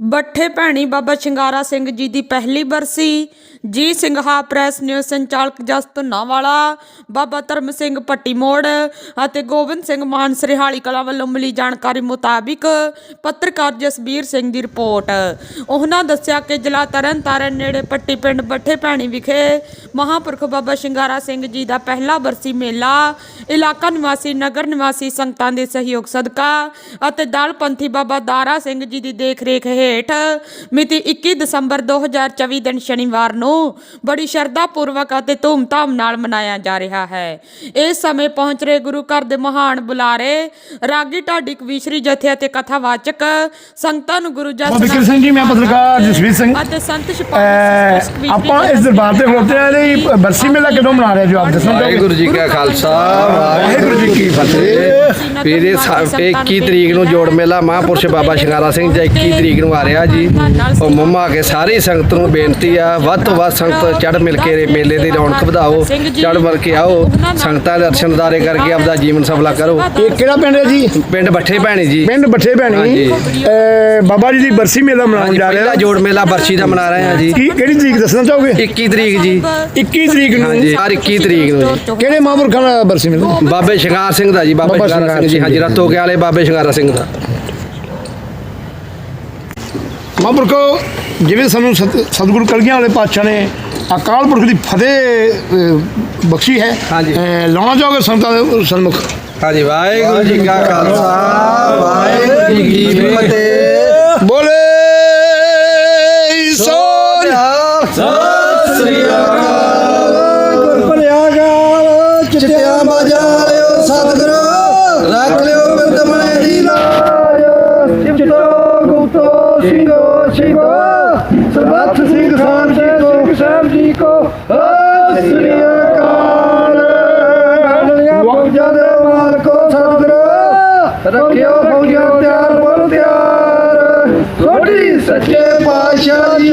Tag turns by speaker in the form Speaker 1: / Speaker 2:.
Speaker 1: ਬੱਠੇ ਭੈਣੀ ਬਾਬਾ ਸ਼ਿੰਗਾਰਾ ਸਿੰਘ ਜੀ ਦੀ ਪਹਿਲੀ ਬਰਸੀ। ਜੀ ਸਿੰਘਾ ਪ੍ਰੈਸ ਨਿਊਜ਼ ਸੰਚਾਲਕ ਜਸਤ ਨਾਵਾਲਾ, ਬਾਬਾ ਧਰਮ ਸਿੰਘ ਪੱਟੀ ਮੋੜ ਅਤੇ ਗੋਬਿੰਦ ਸਿੰਘ ਮਾਨ ਸਰਿਹਾਲੀ ਕਲਾ ਵੱਲੋਂ ਮਿਲੀ ਜਾਣਕਾਰੀ ਮੁਤਾਬਿਕ ਪੱਤਰਕਾਰ ਜਸਬੀਰ ਸਿੰਘ ਦੀ ਰਿਪੋਰਟ। ਉਹਨਾਂ ਦੱਸਿਆ ਕਿ ਜ਼ਿਲ੍ਹਾ ਤਰਨਤਾਰਨ ਨੇੜੇ ਪੱਟੀ ਪਿੰਡ ਬੱਠੇ ਭੈਣੀ ਵਿਖੇ ਮਹਾਂਪੁਰਖ ਬਾਬਾ ਸ਼ਿੰਗਾਰਾ ਸਿੰਘ ਜੀ ਦਾ ਪਹਿਲਾ ਬਰਸੀ ਮੇਲਾ, ਇਲਾਕਾ ਨਿਵਾਸੀ, ਨਗਰ ਨਿਵਾਸੀ ਸੰਗਤਾਂ ਦੇ ਸਹਿਯੋਗ ਸਦਕਾ ਅਤੇ ਦਲਪੰਥੀ ਬਾਬਾ ਦਾਰਾ ਸਿੰਘ ਜੀ ਦੀ ਦੇਖਰੇਖ ਹੇਠ। ਮਿਤੀ 21 ਦਸੰਬਰ 2024 ਦਿਨ ਸ਼ਨੀਵਾਰ ਨੂੰ ਬੜੀ ਸ਼ਰਧਾ ਪੂਰਵਕ ਅਤੇ ਧੂਮਧਾਮ ਨਾਲ ਮਨਾਇਆ ਜਾ ਰਿਹਾ ਹੈ। ਇਸ ਸਮੇਂ ਪਹੁੰਚ ਰਹੇ ਗੁਰੂ ਘਰ ਦੇ ਮਹਾਨ ਬੁਲਾਰੇ ਰਾਗੀ ਢਾਡੀ ਕਵੀਸ਼ਰੀ ਜਥੇ ਅਤੇ ਕਥਾਵਾਚਕ ਸੰਗਤਾਂ ਨੂੰ ਗੁਰੂ ਜਸ
Speaker 2: ਬਿਕਰ ਸਿੰਘ ਜੀ ਮੈਂ ਪੱਤਰਕਾਰ ਜਸਵੀਰ ਸਿੰਘ।
Speaker 1: ਅਤੇ ਸੰਤ ਸ਼ਪਾਲ
Speaker 2: ਆਪਾਂ ਇਸ ਦਰਬਾਰ ਤੇ ਖਲੋਤੇ ਆ ਇਹਦੀ ਬਰਸੀ ਮੇਲਾ ਕਦੋਂ ਮਨਾ ਰਹੇ ਜੋ ਆਪ? ਚਾਹੋਗੇ?
Speaker 3: ਵਾਹਿਗੁਰੂ ਜੀ ਕਾ ਖਾਲਸਾ ਵਾਹਿਗੁਰੂ ਜੀ ਕੀ ਫਤਿਹ। ਵੀਰੇ ਸਾ- 21 ਤਰੀਕ ਨੂੰ ਜੋੜ ਮੇਲਾ ਮਹਾਂਪੁਰਸ਼ ਬਾਬਾ ਸ਼ਿੰਗਾਰਾ ਸਿੰਘ ਜੀ 21 ਤਰੀਕ ਨੂੰ ਆ ਰਿਹਾ ਜੀ। ਉਹ ਮੰਮਾ ਕੇ ਸਾਰੀ ਸੰਗਤ ਨੂੰ ਬੇਨਤੀ ਆ ਵੱਧ ਤੋਂ ਵੱਧ ਸੰਗਤ ਚੜ ਮਿਲ ਕੇ ਇਹ ਮੇਲੇ ਦੀ ਰੌਣਕ ਵਧਾਓ ਚੜ ਮਿਲ ਕੇ ਆਓ ਸੰਗਤਾਂ ਦੇ ਦਰਸ਼ਨ ਦਾਰੇ ਕਰਕੇ ਆਪਦਾ ਜੀਵਨ ਸਫਲਾ ਕਰੋ।
Speaker 2: ਇਹ ਕਿਹੜਾ ਪਿੰਡ ਹੈ ਜੀ?
Speaker 3: ਪਿੰਡ ਬੱਠੇ ਭੈਣੀ ਜੀ।
Speaker 2: ਪਿੰਡ ਬੱਠੇ ਭੈਣੀ।
Speaker 3: ਹਾਂਜੀ।
Speaker 2: ਅਹ ਬਾਬਾ ਜੀ ਦੀ ਬਰਸੀ ਮੇਲਾ ਮਨਾਉਣ
Speaker 3: ਹਾਂਜੀ
Speaker 2: ਜਾ ਰਹੇ
Speaker 3: ਪਹਿਲਾ
Speaker 2: ਆ
Speaker 3: ਜੋੜ ਮੇਲਾ ਬਰਸ਼ੀ ਦਾ ਮਨਾ ਰਹੇ ਆ ਜੀ।
Speaker 2: ਕੀ ਕਿਹੜੀ ਤਰੀਕ ਦੱਸਣਾ ਚਾਹੋਗੇ?
Speaker 3: 21 ਤਰੀਕ ਜੀ।
Speaker 2: 21 ਤਰੀਕ ਨੂੰ।
Speaker 3: ਹਾਂਜੀ ਹਰ 21 ਤਰੀਕ ਨੂੰ ਜੀ।
Speaker 2: ਕਿਹੜੇ ਮਹਾਂਪੁਰਖਾਂ ਦਾ ਬਰਸੀ ਮੇਲਾ?
Speaker 3: ਬਾਬੇ ਸ਼ਿੰਗਾਰ ਸਿੰਘ ਦਾ ਜੀ ਬਾਬਾ
Speaker 2: ਬਾਬਾ
Speaker 3: ਸ਼ਿੰਗਾਰਾ ਸਿੰਘ ਜੀ
Speaker 2: ਸ਼ਿੰਗਾਰ
Speaker 3: ਹਾਂਜੀ ਰਤੋ ਕੇ ਵਾਲੇ ਬਾਬੇ ਸ਼ਿੰਗਾਰਾ ਸਿੰਘ ਦਾ।
Speaker 2: ਮਹਾਂਪੁਰਖੋ ਜਿਵੇਂ ਸਾਨੂੰ ਸਤ- ਸਤਿਗੁਰੂ ਕਲਗੀਆਂ ਵਾਲੇ ਪਾਤਸ਼ਾਹ ਨੇ ਅਕਾਲ ਪੁਰਖ ਦੀ ਫਤਿਹ ਬਖਸ਼ੀ ਹੈ ਲਾਉਣਾ ਚਾਹੋਗੇ ਸੰਤਾਂ ਦੇ ਸਨਮੁਖ?
Speaker 3: ਹਾਂਜੀ ਵਾਹਿਗੁਰੂ ਜੀ ਕਾ ਖਾਲਸਾ ਵਾਹਿਗੁਰੂ ਜੀ ਕੀ ਫਤਿਹ।
Speaker 2: ਬੋਲੇ ਸੋਨਿਆ
Speaker 3: ਸਤਿ ਸ੍ਰੀ
Speaker 4: ਚਿੱਟਿਆ ਬਾਜਾ ਲਿਓ ਸਤਿਗੁਰੂ। ਰੱਖ ਲਿਓ ਬਿਰਦਮਣੇ ਦੀ ਲਾਜ। ਚਿੱਟੋ ਗੁਪਤੋ ਸਿੰਘੋ ਸਿੰਘੋ। ਸਰਬੱਤ ਸਿੰਘ ਸਾਹਿਬ ਜੀ ਕੋ। ਸਿੰਘ ਸਾਹਿਬ ਜੀ ਕੋ। ਸ੍ਰੀ ਅਕਾਲ। ਗਾਣੀਆਂ ਫੌਜਾਂ ਦੇ ਮਾਲਕੋ ਸਤਿਗੁਰੂ। ਰੱਖਿਓ ਫੌਜਾਂ ਤਿਆਰ ਬਲ ਤਿਆਰ। ਛੋਟੀ ਸੱਚੇ ਪਾਤਸ਼ਾਹ ਜੀ